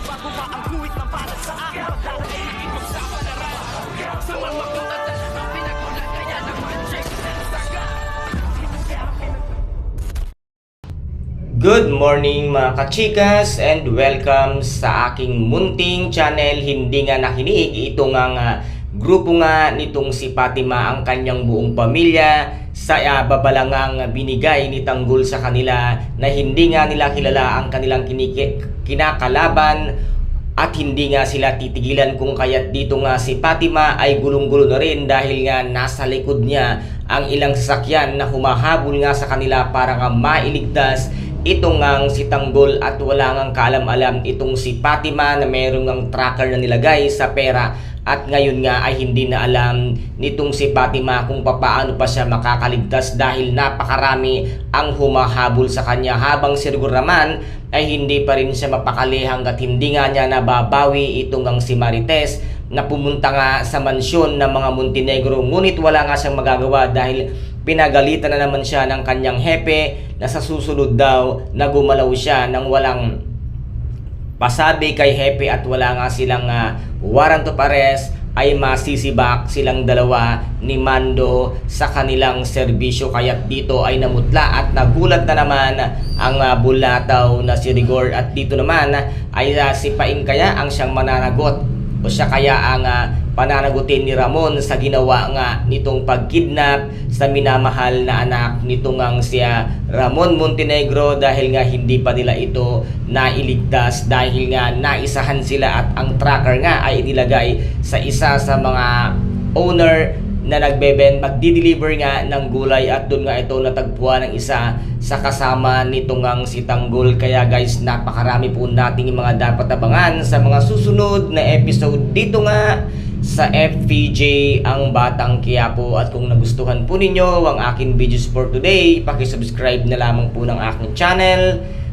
Ang guhit na para sa akin Pagdadaig ipagsapalaran Sa mga katatan Ang pinagulat kaya naman Check na saga. Good morning mga kachikas and welcome sa aking munting channel. Hindi nga nakinig ito nga nga grupo nga nitong si Fatima ang kanyang buong pamilya sa uh, babalangang binigay ni Tanggol sa kanila na hindi nga nila kilala ang kanilang kiniki- kinakalaban at hindi nga sila titigilan kung kaya't dito nga si Fatima ay gulong-gulo na rin dahil nga nasa likod niya ang ilang sasakyan na humahabol nga sa kanila para nga mailigtas itong ngang si Tanggol at wala ngang kaalam-alam itong si Fatima na merong ngang tracker na nilagay sa pera. At ngayon nga ay hindi na alam nitong si Fatima kung papaano pa siya makakaligtas dahil napakarami ang humahabol sa kanya. Habang si Rigor naman ay hindi pa rin siya mapakali hanggat hindi nga niya nababawi itong ang si Marites na pumunta nga sa mansyon ng mga Montenegro. Ngunit wala nga siyang magagawa dahil pinagalitan na naman siya ng kanyang hepe na sa susunod daw na gumalaw siya ng walang pasabi kay Hepe at wala nga silang uh, warrant of arrest ay masisibak silang dalawa ni Mando sa kanilang serbisyo. Kaya dito ay namutla at nagulat na naman ang uh, bulataw na si Rigor. At dito naman ay uh, si Paing kaya ang siyang mananagot o siya kaya ang uh, pananagutin ni Ramon sa ginawa nga nitong pagkidnap sa minamahal na anak nitong ang siya Ramon Montenegro dahil nga hindi pa nila ito nailigtas dahil nga naisahan sila at ang tracker nga ay inilagay sa isa sa mga owner na nagbeben magdi-deliver nga ng gulay at doon nga ito natagpuan ng isa sa kasama nitong ang si Tanggol. Kaya guys napakarami po nating mga dapat abangan sa mga susunod na episode dito nga sa FPJ ang Batang Quiapo. At kung nagustuhan po ninyo ang aking videos for today paki-subscribe na lamang po ng aking channel